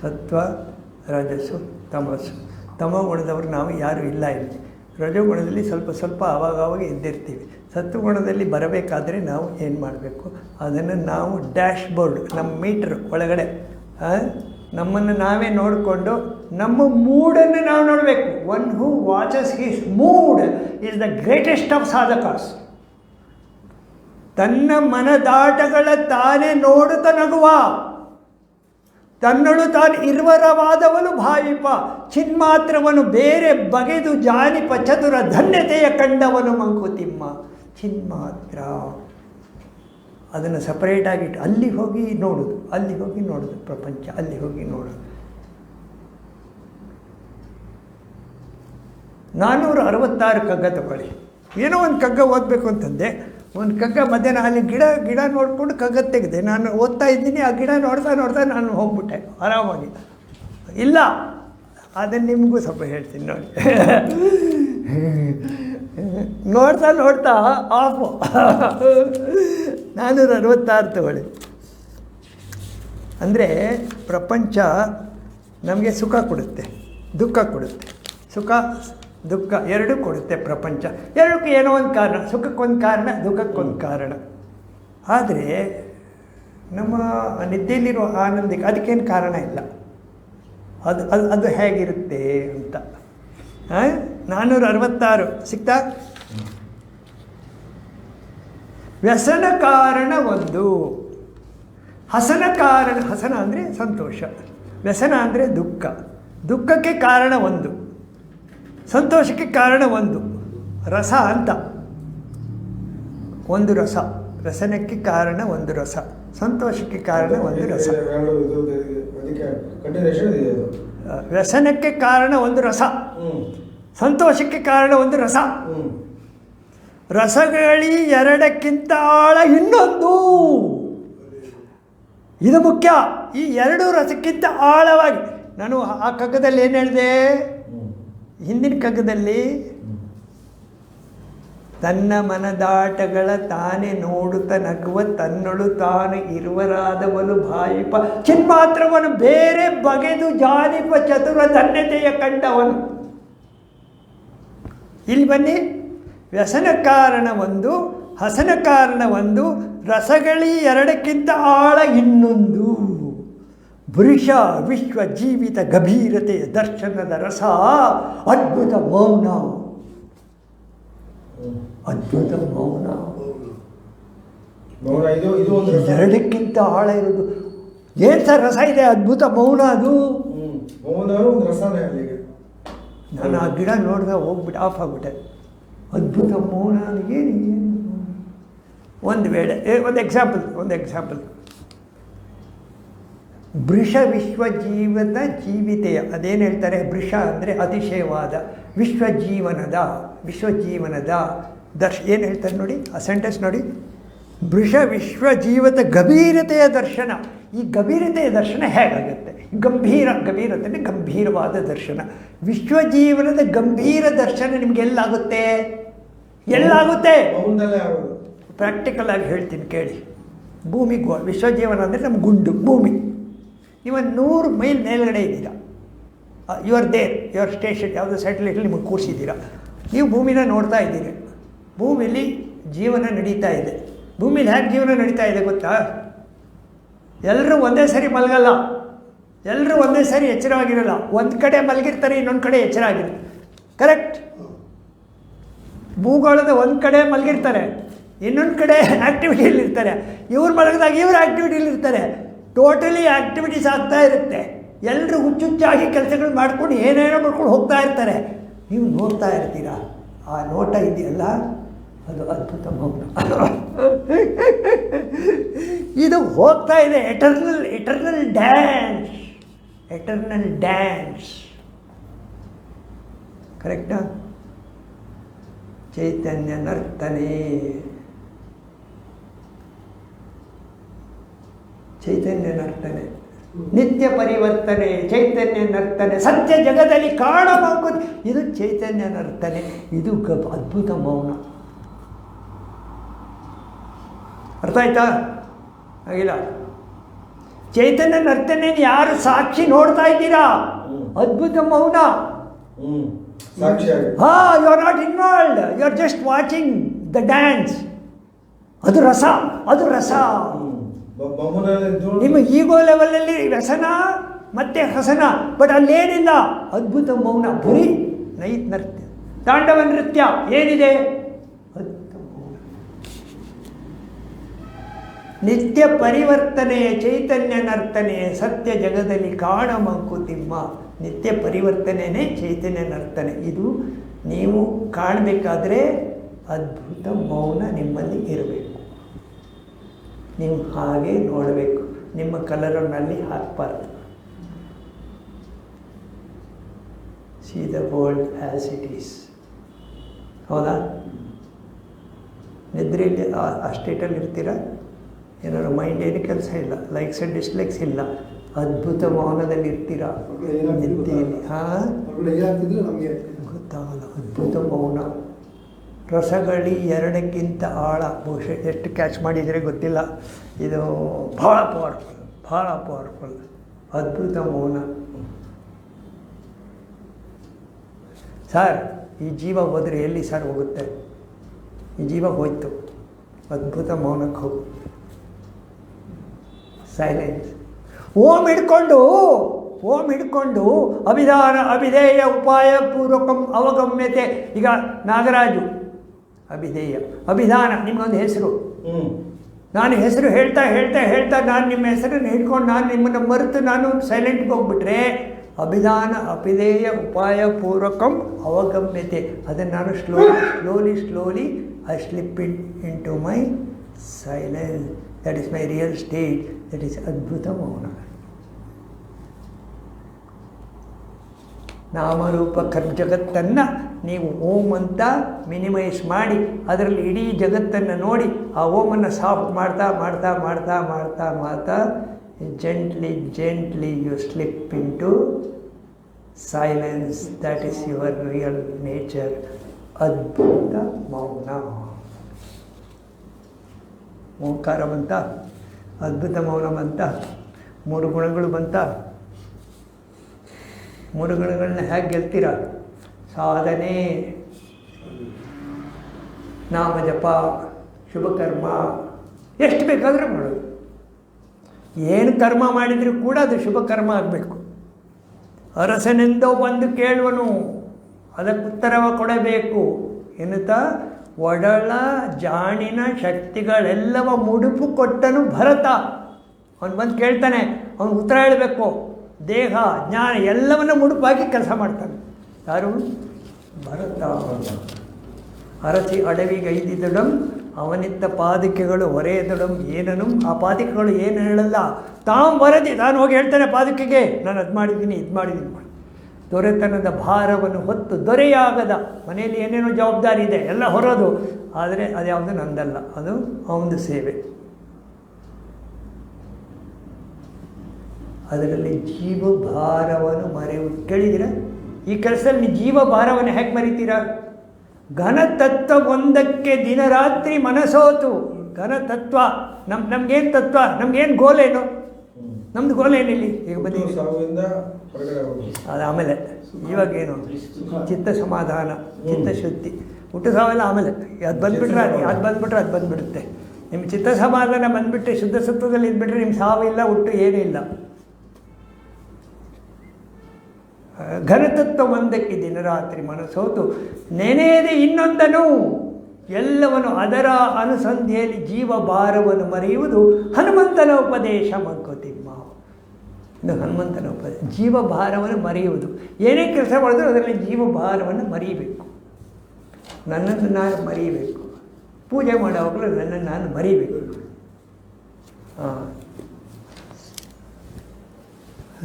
ಸತ್ವ, ರಜಸ್ಸು, ತಮಸ್ಸು. ತಮೋಗುಣದವರು ನಾವು ಯಾರೂ ಇಲ್ಲ ಇಲ್ಲಿ. ರಜೋಗುಣದಲ್ಲಿ ಸ್ವಲ್ಪ ಸ್ವಲ್ಪ ಆವಾಗವಾಗ ಎದ್ದಿರ್ತೀವಿ. ಸತ್ವಗುಣದಲ್ಲಿ ಬರಬೇಕಾದರೆ ನಾವು ಏನು ಮಾಡಬೇಕು? ಅದನ್ನು ನಾವು ಡ್ಯಾಶ್ ಬೋರ್ಡ್ ನಮ್ಮ ಮೀಟ್ರ್ ಒಳಗಡೆ ನಮ್ಮನ್ನು ನಾವೇ ನೋಡಿಕೊಂಡು ನಮ್ಮ ಮೂಡನ್ನು ನಾವು ನೋಡಬೇಕು. One who watches his mood is the greatest of ಸಾಧಕಾಸ್ ತನ್ನ ಮನದಾಟಗಳ ತಾನೇ ನೋಡುತ್ತ ನಗುವ. ತನ್ನಳು ತಾನು ಇರುವರವಾದವನು ಭಾವಿಪ ಚಿನ್ಮಾತ್ರವನು ಬೇರೆ ಬಗೆದು ಜಾನಿಪ ಚತುರ ಧನ್ಯತೆಯ ಕಂಡವನು ಮಂಕುತಿಮ್ಮ. ಚಿನ್ಮಾತ್ರ. ಅದನ್ನು ಸಪರೇಟಾಗಿಟ್ಟು ಅಲ್ಲಿ ಹೋಗಿ ನೋಡೋದು, ಅಲ್ಲಿ ಹೋಗಿ ನೋಡೋದು ಪ್ರಪಂಚ, ಅಲ್ಲಿ ಹೋಗಿ ನೋಡೋದು. ನಾನ್ನೂರ ಅರವತ್ತಾರು ಕಗ್ಗ ತಗೊಳ್ಳಿ. ಏನೋ ಒಂದು ಕಗ್ಗ ಓದಬೇಕು ಅಂತಂದೆ. ಒಂದು ಕಗ್ಗ ಮಧ್ಯಾಹ್ನ ಅಲ್ಲಿ ಗಿಡ ಗಿಡ ನೋಡಿಕೊಂಡು ಕಗ್ಗ ತೆಗೆದೆ. ನಾನು ಓದ್ತಾ ಇದ್ದೀನಿ, ಆ ಗಿಡ ನೋಡ್ತಾ ನೋಡ್ತಾ ನಾನು ಹೋಗ್ಬಿಟ್ಟೆ. ಆರಾಮಾಗಿ. ಇಲ್ಲ ಅದನ್ನು ನಿಮಗೂ ಸ್ವಲ್ಪ ಹೇಳ್ತೀನಿ ನೋಡಿ. ನೋಡ್ತಾ ನೋಡ್ತಾ ಆಫು. ನಾನ್ನೂರ ಅರವತ್ತಾರು ತಗೊಳ್ಳಿ. ಅಂದರೆ ಪ್ರಪಂಚ ನಮಗೆ ಸುಖ ಕೊಡುತ್ತೆ, ದುಃಖ ಕೊಡುತ್ತೆ. ಸುಖ ದುಃಖ ಎರಡೂ ಕೊಡುತ್ತೆ ಪ್ರಪಂಚ. ಎರಡಕ್ಕೂ ಏನೋ ಒಂದು ಕಾರಣ ಸುಖಕ್ಕೊಂದು ಕಾರಣ ದುಃಖಕ್ಕೊಂದು ಕಾರಣ. ಆದರೆ ನಮ್ಮ ನಿದ್ದೆಯಲ್ಲಿರೋ ಆನಂದಕ್ಕೆ ಅದಕ್ಕೇನು ಕಾರಣ ಇಲ್ಲ. ಅದು ಅದು ಅದು ಹೇಗಿರುತ್ತೆ ಅಂತ. ಹಾಂ ನಾನ್ನೂರ ಅರವತ್ತಾರು ಸಿಗ್ತಾ ವ್ಯಸನ ಕಾರಣ ಒಂದು. ಹಸನ ಕಾರಣ ಹಸನ ಅಂದರೆ ಸಂತೋಷ. ವ್ಯಸನ ಅಂದರೆ ದುಃಖ. ದುಃಖಕ್ಕೆ ಕಾರಣ ಒಂದು. ಸಂತೋಷಕ್ಕೆ ಕಾರಣ ಒಂದು ರಸ ಅಂತ. ಒಂದು ರಸ ರಸನಕ್ಕೆ ಕಾರಣ ಒಂದು ರಸ ಸಂತೋಷಕ್ಕೆ ಕಾರಣ ಒಂದು ರಸ. ವ್ಯಸನಕ್ಕೆ ಕಾರಣ ಒಂದು ರಸ ಸಂತೋಷಕ್ಕೆ ಕಾರಣ ಒಂದು ರಸ. ರಸಗಳಿ ಎರಡಕ್ಕಿಂತ ಆಳ ಇನ್ನೊಂದು. ಇದು ಮುಖ್ಯ ಈ ಎರಡು ರಸಕ್ಕಿಂತ ಆಳವಾಗಿ ನಾನು ಆ ಕಗ್ಗದಲ್ಲಿ ಏನು ಹೇಳಿದೆ? ಹಿಂದಿನ ಕಗ್ಗದಲ್ಲಿ ತನ್ನ ಮನದಾಟಗಳ ತಾನೇ ನೋಡುತ್ತ ನಗುವ ತನ್ನಳು ತಾನು ಇರುವರಾದವನು ಭಾವಿಪ ಚಿನ್ಮಾತ್ರವನು ಬೇರೆ ಬಗೆದು ಜಾಲಿಪ ಚತುರ ಧನ್ಯತೆಯ ಕಂಡವನು. ಇಲ್ಲಿ ಬನ್ನಿ. ವ್ಯಸನ ಕಾರಣ ಒಂದು ಹಸನ ಕಾರಣ ಒಂದು ರಸಗಳಿ ಎರಡಕ್ಕಿಂತ ಆಳ ಇನ್ನೊಂದು. ಪುರುಷ ವಿಶ್ವ ಜೀವಿತ ಗಭೀರತೆ ದರ್ಶನದ ರಸ ಅದ್ಭುತ ಮೌನ. ಅದ್ಭುತ ಮೌನ. ಎರಡಕ್ಕಿಂತ ಆಳ ಇರೋದು ಏನ್ ಸರ್ ರಸ ಇದೆ ಅದ್ಭುತ ಮೌನ ಅದು. ನಾನು ಆ ಗಿಡ ನೋಡಿದೆ ಹೋಗ್ಬಿಟ್ಟು ಆಫ್ ಆಗ್ಬಿಟ್ಟೆ. ಅದ್ಭುತ ಮೌನ ಏನು ಒಂದು ವೇಳೆ ಒಂದು ಎಕ್ಸಾಂಪಲ್ ಒಂದು ಎಕ್ಸಾಂಪಲ್ ವೃಷ ವಿಶ್ವಜೀವದ ಜೀವಿತೆಯ ಅದೇನು ಹೇಳ್ತಾರೆ? ಬೃಷ ಅಂದರೆ ಅತಿಶಯವಾದ ವಿಶ್ವಜೀವನದ ವಿಶ್ವಜೀವನದ ದರ್ಶ ಏನು ಹೇಳ್ತಾರೆ ನೋಡಿ? ಆ ಸೆಂಟೆನ್ಸ್ ನೋಡಿ. ವಿಶ್ವ ಜೀವದ ಗಂಭೀರತೆಯ ದರ್ಶನ. ಈ ಗಂಭೀರತೆಯ ದರ್ಶನ ಹೇಗಾಗುತ್ತೆ? ಗಂಭೀರ ಗಭೀರತೆ ಗಂಭೀರವಾದ ದರ್ಶನ. ವಿಶ್ವ ಜೀವನದ ಗಂಭೀರ ದರ್ಶನ ನಿಮ್ಗೆ ಎಲ್ಲಾಗುತ್ತೆ? ಎಲ್ಲಾಗುತ್ತೆ? ಪ್ರಾಕ್ಟಿಕಲ್ ಆಗಿ ಹೇಳ್ತೀನಿ ಕೇಳಿ. ಭೂಮಿ ಗೋ ವಿಶ್ವಜೀವನ ಅಂದರೆ ನಮ್ಮ ಗುಂಡು ಭೂಮಿ. ನೀವು ಒಂದು ನೂರು ಮೈಲ್ ಮೇಲ್ಗಡೆ ಇದ್ದೀರಾ. You are there you are station ಯಾವುದೋ ಸ್ಯಾಟಲೈಟಲ್ಲಿ ನಿಮಗೆ ಕೂರಿಸಿದ್ದೀರಾ. ನೀವು ಭೂಮಿನ ನೋಡ್ತಾ ಇದ್ದೀರಿ. ಭೂಮಿಯಲ್ಲಿ ಜೀವನ ನಡೀತಾ ಇದೆ. ಭೂಮಿಲಿ ಹೇಗೆ ಜೀವನ ನಡೀತಾ ಇದೆ ಗೊತ್ತಾ? ಎಲ್ಲರೂ ಒಂದೇ ಸರಿ ಮಲಗಲ್ಲ. ಎಲ್ಲರೂ ಒಂದೇ ಸರಿ ಎಚ್ಚರವಾಗಿರಲ್ಲ. ಒಂದು ಕಡೆ ಮಲಗಿರ್ತಾರೆ, ಇನ್ನೊಂದು ಕಡೆ ಎಚ್ಚರ ಆಗಿರುತ್ತೆ ಕರೆಕ್ಟ್ ಭೂಗೋಳದ ಒಂದು ಕಡೆ ಮಲಗಿರ್ತಾರೆ, ಇನ್ನೊಂದು ಕಡೆ ಆ್ಯಕ್ಟಿವಿಟಿಯಲ್ಲಿರ್ತಾರೆ ಇವ್ರು ಮಲಗಿದಾಗ ಇವ್ರು ಆ್ಯಕ್ಟಿವಿಟಿಯಲ್ಲಿ ಇರ್ತಾರೆ ಟೋಟಲಿ ಆ್ಯಕ್ಟಿವಿಟೀಸ್ ಆಗ್ತಾ ಇರುತ್ತೆ. ಎಲ್ಲರೂ ಹುಚ್ಚುಚ್ಚಾಗಿ ಕೆಲಸಗಳು ಮಾಡ್ಕೊಂಡು ಏನೇನೋ ಮಾಡ್ಕೊಂಡು ಹೋಗ್ತಾ ಇರ್ತಾರೆ. ನೀವು ನೋಡ್ತಾ ಇರ್ತೀರಾ? ಆ ನೋಟ ಇದೆಯಲ್ಲ? ಅದು ಅದ್ಭುತ ಮೌನ. ಇದು ಹೋಗ್ತಾ ಇದೆ eternal eternal dance eternal dance ಕರೆಕ್ಟಾ ಚೈತನ್ಯ ನರ್ತನೆ. ಚೈತನ್ಯ ನರ್ತನೆ ನಿತ್ಯ ಪರಿವರ್ತನೆ ಚೈತನ್ಯ ನರ್ತನೆ ಸತ್ಯ ಜಗದಲ್ಲಿ ಕಾಣಬೇಕು ಇದು ಚೈತನ್ಯ ನರ್ತನೆ ಇದು ಗ ಅದ್ಭುತ ಮೌನ. ಅರ್ಥ ಆಯ್ತಾ? ಆಗಿಲ್ಲ ಚೈತನ್ಯ ನರ್ತನೆ ಯಾರು ಸಾಕ್ಷಿ ನೋಡ್ತಾ ಇದ್ದೀರಾ. ಅದ್ಭುತ ಮೌನ. ಹಾ you are not involved you are just watching the dance ಅದು ರಸ ಅದು ರಸ. ನಿಮ್ಮ ಈಗೋ ಲೆವೆಲಲ್ಲಿ ವ್ಯಸನ, ಮತ್ತೆ ಹಸನ. ಬಟ್ ಅಲ್ಲೇನಿಲ್ಲ. ಅದ್ಭುತ ಮೌನ. ಬರೀ ನೈತ್ ನೃತ್ಯ. ತಾಂಡವ ನೃತ್ಯ ಏನಿದೆ? ಅದ್ಭುತ ಮೌನ. ನಿತ್ಯ ಪರಿವರ್ತನೆ, ಚೈತನ್ಯ ನರ್ತನೆ, ಸತ್ಯ ಜಗದಲ್ಲಿ ಕಾಣ ಮಂಕುತಿಮ್ಮ ನಿತ್ಯ ಪರಿವರ್ತನೆಯೇ ಚೈತನ್ಯ ನರ್ತನೆ. ಇದು ನೀವು ಕಾಣಬೇಕಾದ್ರೆ ಅದ್ಭುತ ಮೌನ ನಿಮ್ಮಲ್ಲಿ ಇರಬೇಕು. ನೀವು ಹಾಗೆ ನೋಡಬೇಕು. ನಿಮ್ಮ ಕಲರನ್ನಲ್ಲಿ ಹಾಕಬಾರ್ದು. See the world as it is ಹೌದಾ? ನಿದ್ರೆಯಲ್ಲಿ ಆ- ಸ್ಟೇಟಲ್ಲಿ ಇರ್ತೀರಾ? ಏನಾದ್ರು ಮೈಂಡ್ ಏನು ಕೆಲಸ ಇಲ್ಲ. ಲೈಕ್ಸ್ ಆ್ಯಂಡ್ ಡಿಸ್ಲೈಕ್ಸ್ ಇಲ್ಲ. ಅದ್ಭುತ ಮೌನದಲ್ಲಿ ಇರ್ತೀರಾ? ನಿದ್ದೆಯಲ್ಲಿ ಹಾಂ? ಗೊತ್ತಾಗಲ್ಲ. ಅದ್ಭುತ ಮೌನ. ರಸಗಳಿ ಎರಡಕ್ಕಿಂತ ಆಳ. ಬಹುಶಃ ಎಷ್ಟು ಕ್ಯಾಚ್ ಮಾಡಿದರೆ ಗೊತ್ತಿಲ್ಲ. ಇದು ಭಾಳ ಪವರ್ಫುಲ್ ಭಾಳ ಪವರ್ಫುಲ್ ಅದ್ಭುತ ಮೌನ. ಸರ್ ಈ ಜೀವ ಹೋದರೆ ಎಲ್ಲಿ ಸರ್ ಹೋಗುತ್ತೆ? ಈ ಜೀವ ಹೋಯ್ತು. ಅದ್ಭುತ ಮೌನಕ್ಕೆ ಹೋಗು. ಸೈಲೆನ್ಸ್ ಓಂ ಹಿಡ್ಕೊಂಡು ಓಂ ಹಿಡ್ಕೊಂಡು ಅಭಿಧಾನ ಅಭಿಧೇಯ, ಉಪಾಯ ಪೂರ್ವಕಂ ಅವಗಮ್ಯತೆ. ಈಗ ನಾಗರಾಜು ಅಭಿಧೇಯ. ಅಭಿಧಾನ ನಿಮಗೊಂದು ಹೆಸರು. ಹ್ಞೂ ನಾನು ಹೆಸರು ಹೇಳ್ತಾ ಹೇಳ್ತಾ ಹೇಳ್ತಾ ನಾನು ನಿಮ್ಮ ಹೆಸರನ್ನು ಹಿಡ್ಕೊಂಡು ನಾನು ನಿಮ್ಮನ್ನು ಮರೆತು ನಾನು ಸೈಲೆಂಟ್ಗೆ ಹೋಗ್ಬಿಟ್ರೆ ಅಭಿಧಾನ ಅಭಿಧೇಯ ಉಪಾಯ ಪೂರ್ವಕಂ ಅವಗಮ್ಯತೆ. ಅದನ್ನು ನಾನು slowly slowly slowly I slip in into my silence that is my real state that is ಅದ್ಭುತ ಮೌನ. ನಾಮರೂಪ ಕರ್ ಜಗತ್ತನ್ನು ನೀವು ಓಂ ಅಂತ ಮಿನಿಮೈಸ್ ಮಾಡಿ ಅದರಲ್ಲಿ ಇಡೀ ಜಗತ್ತನ್ನು ನೋಡಿ ಆ ಓಮನ್ನು ಸಾಫ್ಟ್ ಮಾಡ್ತಾ ಮಾಡ್ತಾ ಮಾಡ್ತಾ ಮಾಡ್ತಾ ಮಾಡ್ತಾ gently gently you slip into silence that is your real nature ಅದ್ಭುತ ಮೌನ. ಓಂಕಾರ ಬಂತ, ಅದ್ಭುತ ಮೌನ ಬಂತ, ಮೂರು ಗುಣಗಳು ಬಂತ. ಮೂರು ಗುಣಗಳನ್ನ ಹೇಗೆ ಗೆಲ್ತೀರ? ಸಾಧನೆ, ನಾಮ ಜಪ ಶುಭಕರ್ಮ ಎಷ್ಟು ಬೇಕಾದರೂ ಮಾಡೋದು. ಏನು ಕರ್ಮ ಮಾಡಿದರೂ ಕೂಡ ಅದು ಶುಭಕರ್ಮ ಆಗಬೇಕು. ಅರಸನೆಂದೋ ಬಂದು ಕೇಳುವನು, ಅದಕ್ಕೆ ಉತ್ತರವ ಕೊಡಬೇಕು ಎನ್ನುತ್ತಾ ಒಡಳ, ಜಾಣಿನ ಶಕ್ತಿಗಳೆಲ್ಲವ ಮುಡುಪು ಕೊಟ್ಟನು ಭರತ. ಅವನು ಬಂದು ಕೇಳ್ತಾನೆ, ಅವನು ಉತ್ತರ ಹೇಳಬೇಕು. ದೇಹ, ಜ್ಞಾನ ಎಲ್ಲವನ್ನು ಮುಡುಪಾಗಿ ಕೆಲಸ ಮಾಡ್ತಾನೆ ಯಾರು? ಭರತ ಅರಸಿ ಅಡವಿಗೈದಿದಡಂ ಅವನಿತ್ತ ಪಾದಿಕೆಗಳು ಹೊರೆಯದಡಂ ಏನನು? ಆ ಪಾದಿಕೆಗಳು ಏನು ಹೇಳಲ್ಲ. ತಾವು ವರದಿ ನಾನು ಹೋಗಿ ಹೇಳ್ತಾನೆ ಪಾದಿಕೆಗೆ. ನಾನು ಅದು ಮಾಡಿದ್ದೀನಿ, ಇದು ಮಾಡಿದ್ದೀನಿ ಮಾಡಿ ದೊರೆತನದ ಭಾರವನ್ನು ಹೊತ್ತು ದೊರೆಯಾಗದ ಮನೆಯಲ್ಲಿ ಏನೇನೋ ಜವಾಬ್ದಾರಿ ಇದೆ, ಎಲ್ಲ ಹೊರೋದು. ಆದರೆ ಅದ್ಯಾವುದು ನಂದಲ್ಲ. ಅದು ಅವನದು ಸೇವೆ. ಅದರಲ್ಲಿ ಜೀವ ಭಾರವನ್ನು ಮರೆಯು ಕೇಳಿದಿರ ಈ ಕೆಲಸದಲ್ಲಿ ಜೀವ ಭಾರವನ್ನು ಹೇಗೆ ಮರಿತೀರಾ? ಘನತತ್ವ ಒಂದಕ್ಕೆ ದಿನರಾತ್ರಿ ಮನಸೋತು. ಘನತತ್ವ ನಮ್ ನಮ್ಗೇನು ತತ್ವ? ನಮ್ಗೇನು ಗೋಲೇನು? ಏನು ನಮ್ದು ಗೋಲೇನಿಲ್ಲಿ? ಈಗ ಬನ್ನಿ. ಹೋಗೋದು ಅದು ಆಮೇಲೆ. ಇವಾಗೇನು? ಚಿತ್ತ ಸಮಾಧಾನ ಚಿತ್ತಶುದ್ಧಿ. ಹುಟ್ಟು ಸಾವೆಲ್ಲ ಆಮೇಲೆ. ಅದು ಬಂದುಬಿಟ್ರೆ ಅದು ಅದು ಬಂದುಬಿಟ್ರೆ ಅದು ಬಂದುಬಿಡುತ್ತೆ. ನಿಮ್ಮ ಚಿತ್ತ ಸಮಾಧಾನ ಬಂದುಬಿಟ್ಟು ಶುದ್ಧ ಸತ್ವದಲ್ಲಿ ಇದ್ಬಿಟ್ರೆ ನಿಮ್ಮ ಸಾವಿಲ್ಲ ಹುಟ್ಟು ಏನೂ ಇಲ್ಲ. ಘನತತ್ವ ಒಂದಕ್ಕೆ ದಿನರಾತ್ರಿ ಮನಸ್ಸೋತು ನೆನೆಯದೆ ಇನ್ನೊಂದನು. ಎಲ್ಲವನ್ನು ಅದರ ಅನುಸಂಧಿಯಲ್ಲಿ ಜೀವ ಭಾರವನ್ನು ಮರೆಯುವುದು ಹನುಮಂತನ ಉಪದೇಶ ಮಂಕೋತಿಮ್ಮ ಇದು ಹನುಮಂತನ ಉಪದೇಶ ಜೀವ ಭಾರವನ್ನು ಮರೆಯುವುದು. ಏನೇ ಕೆಲಸ ಮಾಡಿದ್ರು ಅದರಲ್ಲಿ ಜೀವ ಭಾರವನ್ನು ಮರೆಯಬೇಕು ನನ್ನನ್ನು ನಾನು ಮರೆಯಬೇಕು ಪೂಜೆ ಮಾಡುವಾಗಲೂ ನನ್ನನ್ನು ನಾನು ಮರೆಯಬೇಕು ಹಾಂ